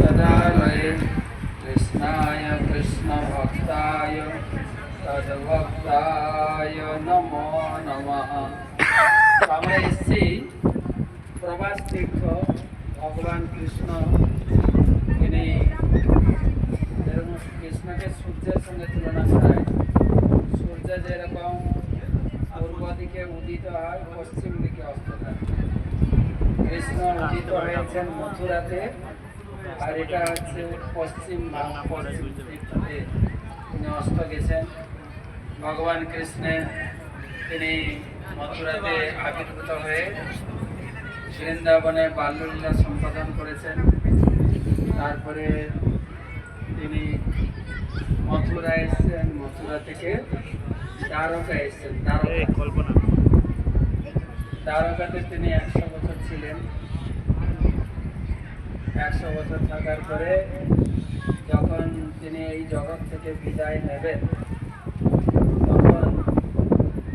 তদালয়ে কৃষ্ণায় কৃষ্ণভক্তায় তদ্ভক্তায় নমো নমঃ আমরা এসেছি প্রভাস তীর্থ ভগবান কৃষ্ণ তিনি কৃষ্ণকে সূর্যের সঙ্গে তুলনা পশ্চিম দিকে অস্ত কৃষ্ণ উদিত মথুরাতে আর এটা হচ্ছে পশ্চিম তিনি অস্ত গেছেন। ভগবান কৃষ্ণের তিনি মথুরাতে আবির্ভূত হয়ে বৃন্দাবনে বাল্যলীলা সম্পাদন করেছেন। তারপরে তিনি মথুরা এসেছেন মথুরা থেকে দ্বারকা এসেছেন দ্বারকা। কল্পনা। দ্বারকাতে তিনি একশো বছর ছিলেন। একশো বছর থাকার পরে যখন তিনি এই জগৎ থেকে বিদায় নেবেন তখন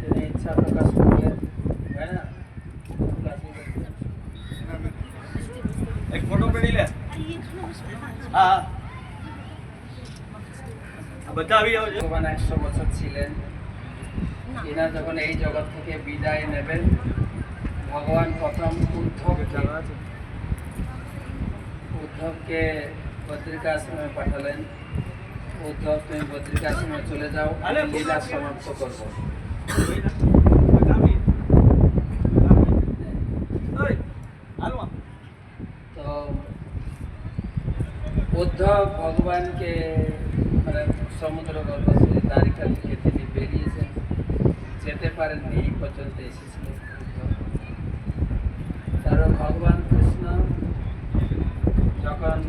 তিনি ইচ্ছা প্রকাশ করলেন তাই না? ভগবান একশো বছর ছিলেন। এরা যখন এই জগৎ থেকে বিদায় নেবেন ভগবান প্রথম উদ্ধব জানা আছে উদ্ধবকে উদ্ধবকে বদ্রিকাশ্রমে পাঠালেন। উদ্ধব তুমি বদ্রিকাশ্রমে চলে যাও। আমি লীলা সমাপ্ত করব। তো উদ্ধব ভগবানকে মানে সমুদ্র গল্প তারিখা থেকে তিনি বেরিয়েছেন। যেতে পারেননি, এই পর্যন্ত এসেছিলেন। কারণ ভগবান কৃষ্ণ যখন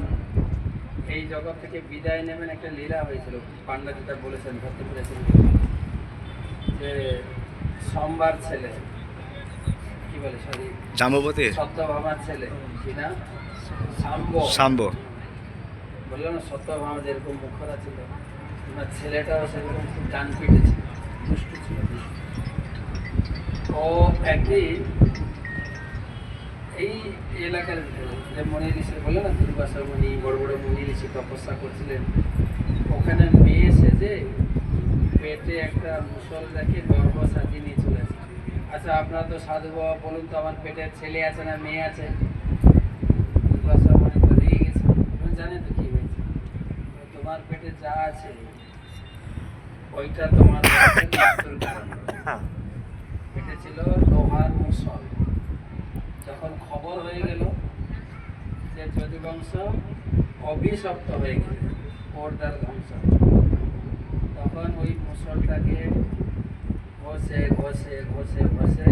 এই জগৎ থেকে বিদায় নেবেন একটা লীলা হয়েছিল। পান্ডা যেটা বলেছেন ধরতে পেরেছেন যে সোমবার ছেলে কি বলে সরি? জাম্ববতী? সত্যভামার ছেলে কি না? শাম্ব শাম্ব বললাম না সত্যভামা যেরকম মুখরা ছিল ওনার ছেলেটাও সেরকম খুব ডান পিটে ছিল দুষ্টু ছিল ও একদিন এই এলাকার যে মনি ঋষি বলে না দুর্বাসা মণি বড় বড় মনি ঋষি তপস্যা করছিলেন। ওখানে মেয়ে সেজে পেটে একটা মুসল রেখে গর্ভ সাজিয়ে নিয়ে চলে আসে। আচ্ছা আপনারা তো সাধু বাবা বলুন তো আমার পেটে ছেলে আছে না মেয়ে আছে? দুর্বাসা মণি তো রেগে গেছে। জানেন তো কি হয়েছে? তোমার পেটে যা আছে ওইটা তোমার কারণ পেটে ছিল লোহার মুসল যখন খবর হয়ে গেল যে যদুবংশ অভিশপ্ত হয়ে গেল, পর্দার ধ্বংস তখন ওই মুসলটাকে ঘষে ঘষে ঘষে ঘষে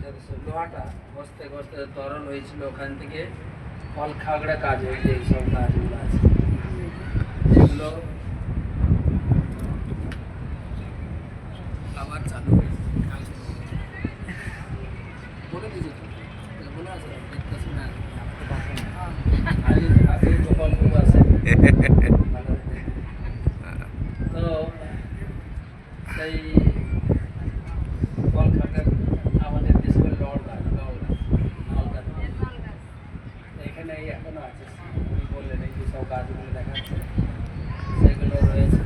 যত সব লোহাটা ঘষতে ঘষতে তরল হয়েছিল ওখান থেকে। ফল খাগড়া কাজ হয়েছে এইসব কাজগুলো আছে। এগুলো আবার চালু হয়েছে বলে দিয়েছে তো বলে আছে দেখতে শুনে আগে আগে গোপাল বাবু আছে ভালো। তো সেই কলকাতার আমাদের দেশের লড়কা নলকা এখানে এই এখনও আছে উনি বললেন এই যে সব গাছগুলো দেখাচ্ছে সেগুলো রয়েছে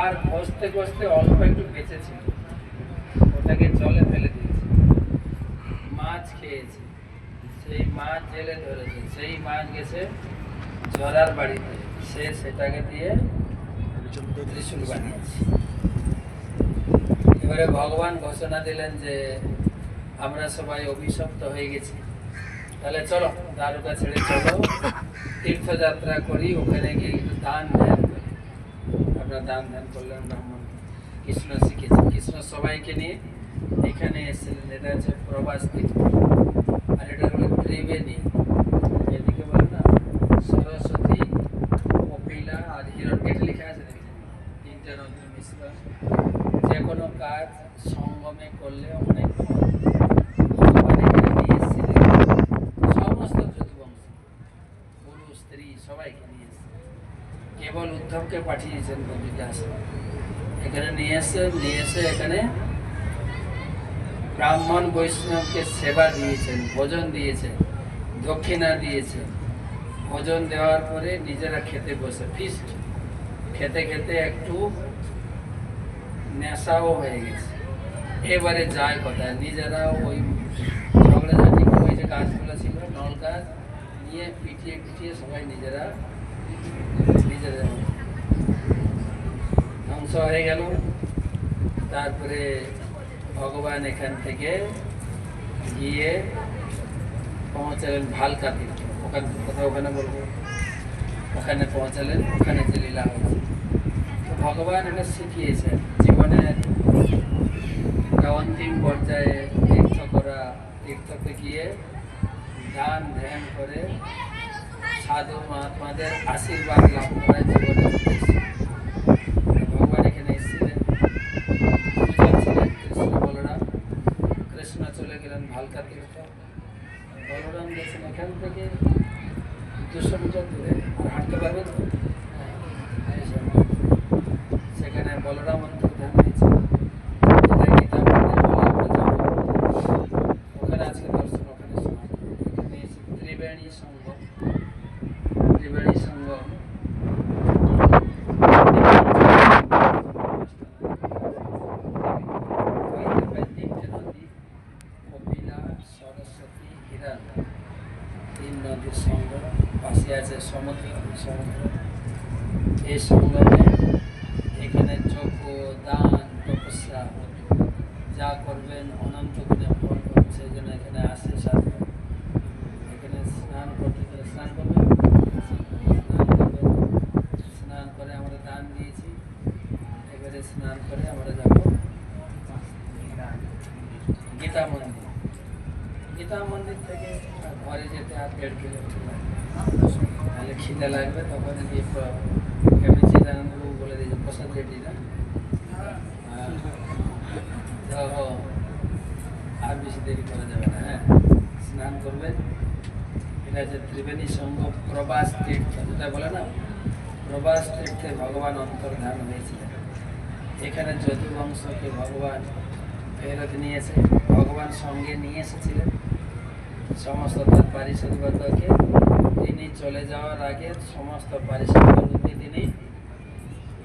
আর ঘষতে ঘষতে অল্প একটু বেঁচেছিল ওটাকে জলে ফেলে দিয়েছে। মাছ খেয়েছে। সেই মাছ জেলে ধরেছে। সেই মাছ গেছে জরার বাড়িতে। সে সেটাকে দিয়ে ত্রিশূল বানিয়েছে। এবারে ভগবান ঘোষণা দিলেন যে, আমরা সবাই অভিশপ্ত হয়ে গেছি। তাহলে চলো, দ্বারকা ছেড়ে চলো। তীর্থযাত্রা করি। ওখানে গিয়ে একটু দান ধ্যান করি। আমরা দান ধ্যান করলেন ব্রাহ্মণ কৃষ্ণ শিখেছি। কৃষ্ণ সবাইকে নিয়ে এখানে এসেছিলেন এটা হচ্ছে প্রবাস তীর্থ আর এটা হলো ত্রিবেণী। এদিকে বলে না, সরস্বতী কপিলা আর হিরণ। এটা লেখা আছে তিনটে রন্ধ্র মিশ্র। যে কোনো কাজ সঙ্গমে করলে অনেক সমস্ত যদুবংশ পুরুষ স্ত্রী সবাইকে নিয়ে এসেছেন কেবল উদ্ধবকে পাঠিয়েছেন বন্ধুকে আসে এখানে নিয়ে এসে নিয়ে এসে এখানে ব্রাহ্মণ বৈষ্ণবকে সেবা দিয়েছেন, ভোজন দিয়েছেন, দক্ষিণা দিয়েছে ভোজন দেওয়ার পরে নিজেরা খেতে বসে ফিস্ট খেতে খেতে একটু নেশাও হয়ে গেছে। এবারে যায় কথা নিজেরা ওই ঝগড়াঝাটি ওই যে গাছগুলো ছিল, নল গাছ নিয়ে পিটিয়ে পিটিয়ে সবাই নিজেরা নিজেরা ধ্বংস হয়ে গেল। তারপরে ভগবান এখান থেকে গিয়ে পৌঁছালেন ভালকা তীর্থ ওখানে কোথাও ওখানে বলব? ওখানে পৌঁছালেন, ওখানে যে লীলা তো ভগবান এটা শিখিয়েছেন। জীবনের অন্তিম পর্যায়ে তীর্থ করা তীর্থতে গিয়ে ধ্যান ধ্যান করে সাধু মহাত্মাদের আশীর্বাদ লাভ করা জীবনের উদ্দেশ্য ভগবান এখানে এসেছিলেন দুজন ছিলেন কৃষ্ণ বলরাম কৃষ্ণ ভালকা তীর্থ বলরাম গেছেন এখান থেকে দুশো মিটার দূরে আর হাঁটতে পারবে তো? হ্যাঁ। সেখানে বলরাম। ওখানে আজকে দর্শন, ওখানে ত্রিবেণী সঙ্গম তিনটে নদী কপিলা সরস্বতী হিরণ তিন নদীর সঙ্গম পাশে আছে সমুদ্র সমুদ্র এই সঙ্গমে এখানে যোগ্য দান তপস্যা যা করবেন অনন্ত গুণে ফল পাবেন সেই জন্য এখানে আসে সাধু এখানে স্নান করতে গেলে স্নান করবেন স্নান করবেন স্নান করে আমরা দান দিয়েছি এবারে স্নান করে আমরা যাব গীতা মন্দির গীতা মন্দির থেকে ঘরে যেতে আর দেড় কিলোমিটার লাগবে। তাহলে খিদে লাগবে তখন গিয়ে কেমনি চিদানন্দবাবু বলে দিয়েছে প্রসাদ রেডি না। তো আর বেশি দেরি করা যাবে না হ্যাঁ? স্নান করবেন এটা হচ্ছে ত্রিবেণী সঙ্গ প্রবাস তীর্থ যেটা বলে না? প্রবাস তীর্থে ভগবান অন্তর্ধান হয়েছিলেন। এখানে যদু বংশকে ভগবান ফেরত নিয়েছে ভগবান সঙ্গে নিয়ে এসেছিলেন। সমস্ত তার পারিষদবর্গকে তিনি চলে যাওয়ার আগে সমস্ত পারিষদবর্গকে তিনি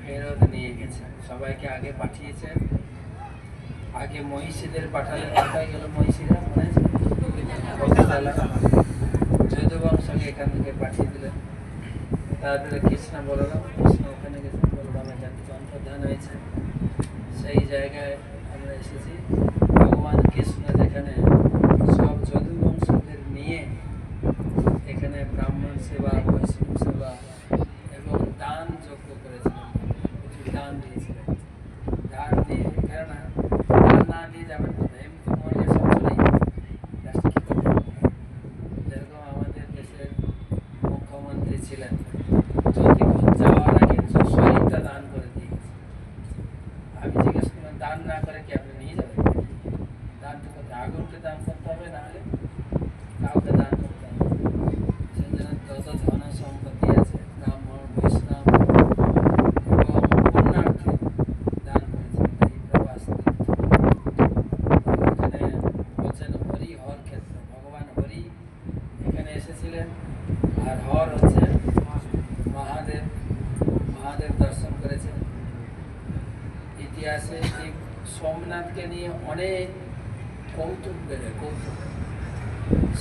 ফেরত নিয়ে গেছেন। সবাইকে আগে পাঠিয়েছেন। আগে মহিষীদের পাঠালেন। কোথায় গেল মহিষীরা? মনে আছে? কততলা যদু বংশকে এখান থেকে পাঠিয়ে দিলেন। তারপরে কৃষ্ণ বলরাম, কৃষ্ণ ওখানে গেছেন। বলরাম এখান থেকে অন্তর্ধান হয়েছে। সেই জায়গায় আমরা এসেছি। ভগবান কৃষ্ণ যেখানে সব যদু বংশদের নিয়ে এখানে ব্রাহ্মণ সেবা বৈষ্ণব সেবা এবং দান যজ্ঞ করেছিলেন দান দিয়েছিলেন। দান দিয়ে, কেননা দান না দিয়ে যাবেন কোথায়? এমনি তো হবে? যেরকম আমাদের দেশের মুখ্যমন্ত্রী ছিলেন জ্যোতিপুর যাওয়ার আগে শরীরটা দান করে দিয়ে আমি জিজ্ঞেস করলাম, দান না করে কি আপনি নিয়ে যাবেন? দান তো করতে আগুনকে দান করতে হবে না হলে কাউকে দান করতে হবে সেই জন্য যত ধন সম্পত্তি আছে ব্রাহ্মণ বৈষ্ণব এবং পুণ্যার্থে দান করেছেন এই প্রবাস এখানে বলছেন হরি হর ক্ষেত্র ভগবান হরি এখানে এসেছিলেন আর হর হচ্ছে মহাদেব মহাদেব দর্শন করেছেন ইতিহাসে ঠিক সোমনাথকে অনেক কৌতুক বেড়ে কৌতুক।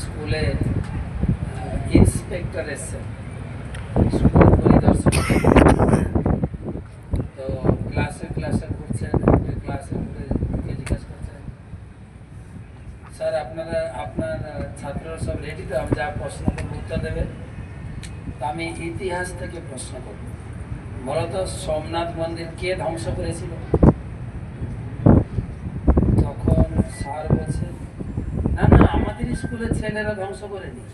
স্কুলে ইন্সপেক্টর এসছেন স্কুল পরিদর্শন তো ক্লাসে ক্লাসে ঘুরছেন ক্লাসে ঘুরে জিজ্ঞেস করছেন? স্যার, আপনারা, আপনার ছাত্ররা সব রেডি তো? আমি যা প্রশ্ন করব উত্তর দেবে। আমি ইতিহাস থেকে প্রশ্ন করব। বলতো সোমনাথ মন্দির কে ধ্বংস করেছিল তখন স্যার বলছে না না আমাদের স্কুলের ছেলেরা ধ্বংস করেনি।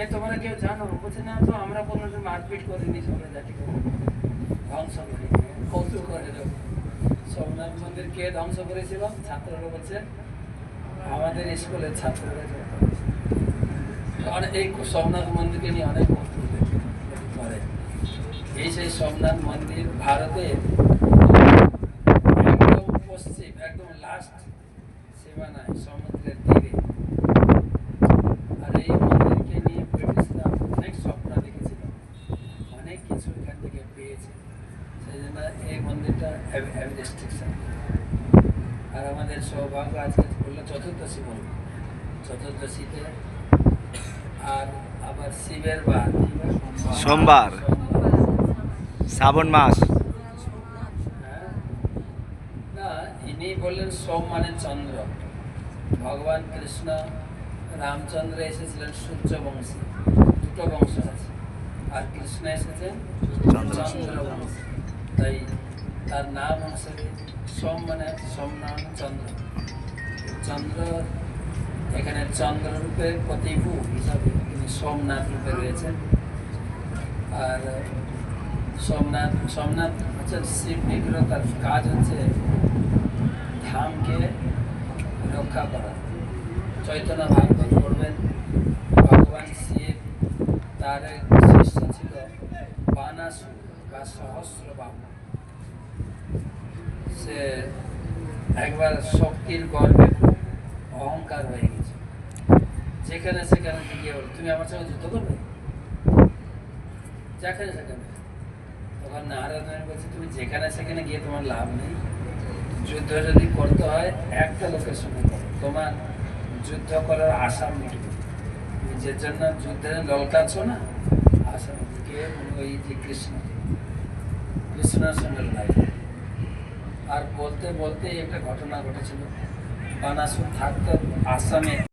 এ তোমরা কেউ জানো? বলছে, না তো, আমরা কোনো মারপিট করিনি সবাই জাতি ধ্বংস করি কৌতুক করে সোমনাথ মন্দির কে ধ্বংস করেছিল? ছাত্ররা বলছে, আমাদের স্কুলের ছাত্ররা। কারণ এই সোমনাথ মন্দিরকে নিয়ে অনেক কৌতুক করে। এই সেই সোমনাথ মন্দির ভারতের একদম পশ্চিম, একদম লাস্ট সীমানায় সমুদ্রের চতুর্দশী চতুর্দশীতে আর আবার শিবের বার সোমবার। শ্রাবণ মাস? না ইনি বললেন সোম মানে চন্দ্র ভগবান কৃষ্ণ রামচন্দ্র এসেছিলেন সূর্য বংশী দুটো বংশ আছে আর কৃষ্ণ এসেছেন চন্দ্র। বংশ তাই তার নাম অনুসারে সোম মানে সোম নাম চন্দ্র চন্দ্র এখানে চন্দ্ররূপে প্রতিভু হিসাবে তিনি সোমনাথ রূপে রয়েছেন। আর সোমনাথ সোমনাথ হচ্ছে শিব বিগ্রহ, তার কাজ হচ্ছে ধামকে রক্ষা করা। চৈতন্য ভাগবত পড়বেন, ভগবান শিব, তার শিষ্য ছিল বানাসুর বা সহস্র বাবু সে একবার শক্তির গর্বে খুব অহংকার হয়ে গেছে। যেখানে সেখানে গিয়ে তুমি আমার সঙ্গে যুদ্ধ করবে? যেখানে সেখানে। তখন মুনি বলছে, তুমি যেখানে সেখানে গিয়ে তোমার লাভ নেই। যুদ্ধ যদি করতে হয়, একটা লোকের সঙ্গে তোমার যুদ্ধ করার আশা মিটবে তুমি যে জন্য যুদ্ধে ললকাচ্ছ না, আশা কে ওই যে কৃষ্ণ। কৃষ্ণের সঙ্গে লড়াই। আর বলতে বলতে একটা ঘটনা ঘটেছিল। 아나수 다끝 아싸메